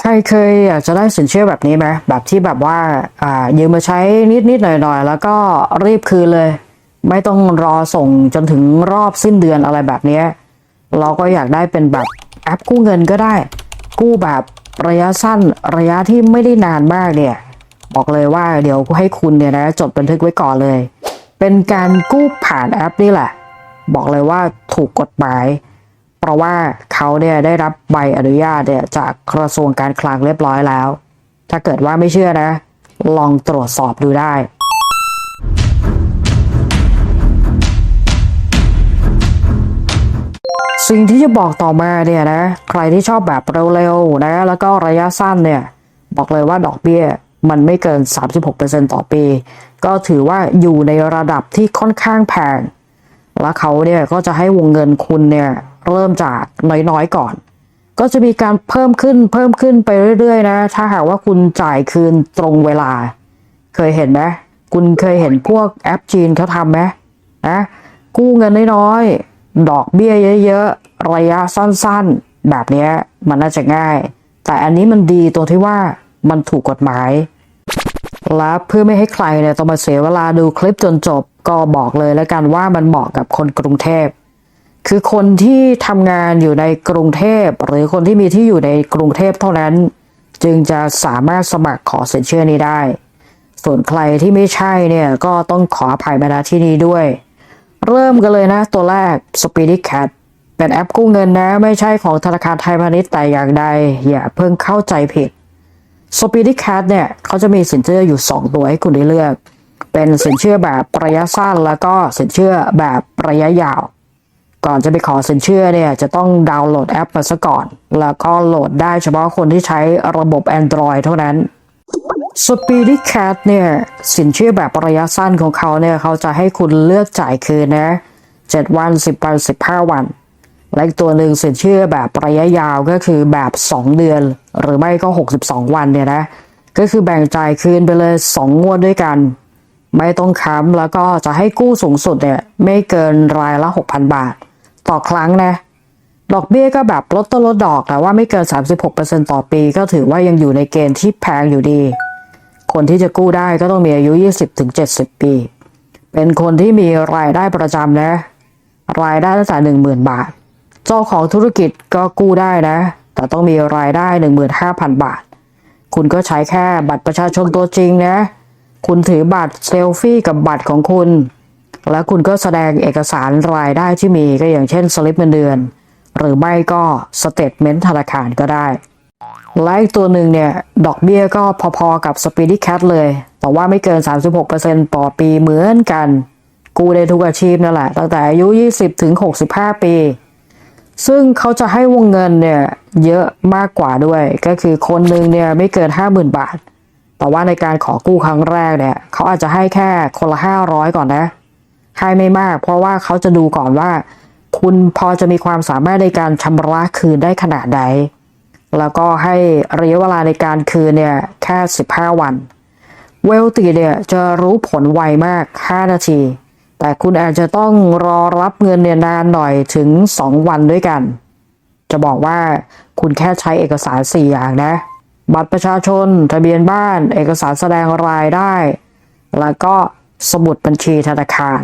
ใครเคยอยากจะได้สินเชื่อแบบนี้ไหมแบบที่แบบว่าอ่ายืมมาใช้นิดนิดหน่อยหน่อยแล้วก็รีบคืนเลย ไม่ต้องรอส่งจนถึงรอบสิ้นเดือนอะไรแบบนี้เราก็อยากได้เป็นแบบแอปกู้เงินก็ได้ กู้แบบระยะสั้นระยะที่ไม่ได้นานมากเนี่ย บอกเลยว่าเดี๋ยวให้คุณเนี่ยนะจดบันทึกไว้ก่อนเลย เป็นการกู้ผ่านแอปนี่แหละ บอกเลยว่าถูกกฎหมาย ราะว่าเขาเนี่ยได้รับใบอนุญาตเนี่ยจากกระทรวงการคลังเรียบร้อยแล้ว ถ้าเกิดว่าไม่เชื่อนะ ลองตรวจสอบดูได้สิ่งที่จะบอกต่อมาเนี่ยนะใครที่ชอบแบบเร็วๆนะแล้วก็ระยะสั้นเนี่ยบอกเลยว่าดอกเบี้ยมันไม่เกิน 36%ต่อปี ก็ถือว่าอยู่ในระดับที่ค่อนข้างแพง แล้วเขาเนี่ยก็จะให้วงเงินคุณเนี่ยเริ่มจากน้อยๆก่อน ก็จะมีการเพิ่มขึ้นเพิ่มขึ้นไปเรื่อยๆนะ ถ้าหากว่าคุณจ่ายคืนตรงเวลา เคยเห็นไหมคุณเคยเห็นพวกแอปจีนเขาทำไหมนะกู้เงินน้อยๆดอกเบี้ยเยอะๆระยะสั้นๆ แบบนี้มันน่าจะง่าย แต่อันนี้มันดีตรงที่ว่ามันถูกกฎหมาย และเพื่อไม่ให้ใครเนี่ยต้องมาเสียเวลาดูคลิปจนจบก็บอกเลยแล้วกันว่ามันเหมาะกับคนกรุงเทพ คือคนที่ทำงานอยู่ในกรุงเทพ หรือคนที่มีที่อยู่ในกรุงเทพเท่านั้น จึงจะสามารถสมัครขอสินเชื่อนี้ได้ ส่วนใครที่ไม่ใช่เนี่ยก็ต้องขออภัยมาณที่นี้ด้วย เริ่มกันเลยนะตัวแรก Speedy Cat เป็นแอปกู้เงินนะ ไม่ใช่ของธนาคารไทยพาณิชย์แต่อย่างใด อย่าเพิ่งเข้าใจผิด Speedy Cat เนี่ยเขาจะมีสินเชื่ออยู่ 2 ตัวให้คุณได้เลือก เป็นสินเชื่อแบบระยะสั้นแล้วก็สินเชื่อแบบระยะยาว ก่อนจะไปขอสินเชื่อเนี่ยจะต้องดาวน์โหลดแอปมาซะก่อน แล้วก็โหลดได้เฉพาะคนที่ใช้ระบบ Android เท่านั้น Speedy Cat เนี่ยสินเชื่อแบบระยะสั้นของเขาเนี่ยเขาจะให้คุณเลือกจ่ายคืนนะ7วัน 10วัน 15 วัน และอีกตัวหนึ่งสินเชื่อแบบระยะยาวก็คือแบบ 2 เดือน หรือไม่ก็ 62 วันเนี่ยนะก็คือแบ่งจ่ายคืนไปเลย 2 งวดด้วยกัน ไม่ต้องค้ำแล้วก็จะให้กู้สูงสุดเนี่ยไม่เกินรายละ 6,000 บาท ต่อครั้งนะดอกเบี้ยก็แบบลดต้นลดดอกแต่ว่าไม่เกิน 36%ต่อปี ก็ถือว่ายังอยู่ในเกณฑ์ที่แพงอยู่ดี คนที่จะกู้ได้ก็ต้องมีอายุ 20-70 ปี เป็นคนที่มีรายได้ประจำนะ รายได้ตั้งแต่10,000 บาท เจ้าของธุรกิจก็กู้ได้นะ แต่ต้องมีรายได้ 15,000 บาท คุณก็ใช้แค่บัตรประชาชนตัวจริงนะ คุณถือบัตรเซลฟี่กับบัตรของคุณ แล้วคุณก็แสดงเอกสารรายได้ที่มีก็อย่างเช่นสลิปเงินเดือน หรือไม่ก็สเตทเมนต์ธนาคารก็ได้และอีกตัวหนึ่งเนี่ย ดอกเบี้ยก็พอๆกับ Speedy Cat เลย แต่ว่าไม่เกิน 36%ต่อปีเหมือนกัน กู้ได้ทุกอาชีพนั่นแหละ ตั้งแต่อายุ 20 ถึง 65 ปี ซึ่งเขาจะให้วงเงินเนี่ยเยอะมากกว่าด้วย ก็คือคนหนึ่งเนี่ยไม่เกิน 50,000 บาท แต่ว่าในการขอกู้ครั้งแรกเนี่ยเขาอาจจะให้แค่คนละ 500 ก่อนนะ ให้ไม่มาก เพราะว่าเขาจะดูก่อนว่า คุณพอจะมีความสามารถในการชำระคืนได้ขนาดใด แล้วก็ให้ระยะเวลาในการคืนเนี่ยแค่ 15 วัน เวลตีเนี่ยจะรู้ผลไวมาก 5 นาที แต่คุณอาจจะต้องรอรับเงินเนี่ยนานหน่อยถึง 2 วันด้วยกัน จะบอกว่าคุณแค่ใช้เอกสาร 4 อย่างนะ บัตรประชาชน ทะเบียนบ้าน เอกสารแสดงรายได้ แล้วก็สมุดบัญชีธนาคาร